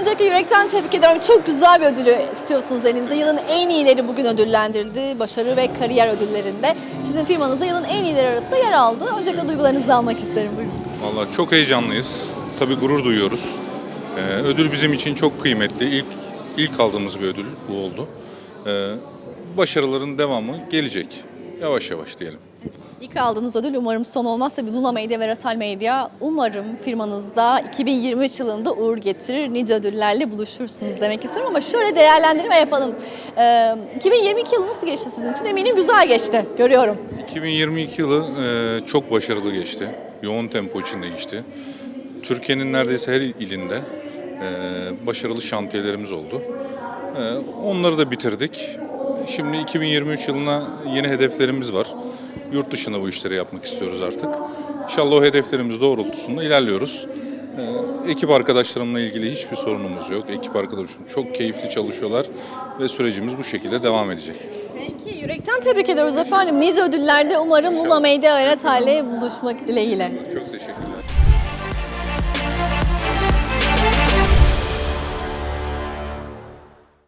Öncelikle yürekten tebrik ediyorum. Çok güzel bir ödülü tutuyorsunuz elinizde. Yılın en iyileri bugün ödüllendirildi. Başarı ve kariyer ödüllerinde. Sizin firmanız da yılın en iyileri arasında yer aldı. Öncelikle duygularınızı almak isterim. Buyurun. Vallahi çok heyecanlıyız. Tabii gurur duyuyoruz. Ee, ödül bizim için çok kıymetli. İlk ilk aldığımız bir ödül bu oldu. Ee, başarıların devamı gelecek. Yavaş yavaş diyelim. İlk aldığınız ödül umarım son olmaz. Tabii Luna Medya ve Ratal Medya umarım firmanızda 2023 yılında uğur getirir. Nice ödüllerle buluşursunuz demek istiyorum ama şöyle değerlendirme yapalım. Ee, 2022 yılı nasıl geçti sizin için? Eminim güzel geçti. Görüyorum. 2022 yılı e, çok başarılı geçti. Yoğun tempo içinde geçti. Türkiye'nin neredeyse her ilinde e, başarılı şantiyelerimiz oldu. E, onları da bitirdik. Şimdi 2023 yılına yeni hedeflerimiz var. Yurt dışında bu işleri yapmak istiyoruz artık. İnşallah o hedeflerimiz doğrultusunda ilerliyoruz. E, ekip arkadaşlarımla ilgili hiçbir sorunumuz yok. Ekip arkadaşlarım çok keyifli çalışıyorlar ve sürecimiz bu şekilde devam edecek. Peki yürekten tebrik ediyoruz efendim. Nice ödüllerde umarım Medya ve Ratal'le buluşmak dileğiyle. Çok teşekkürler.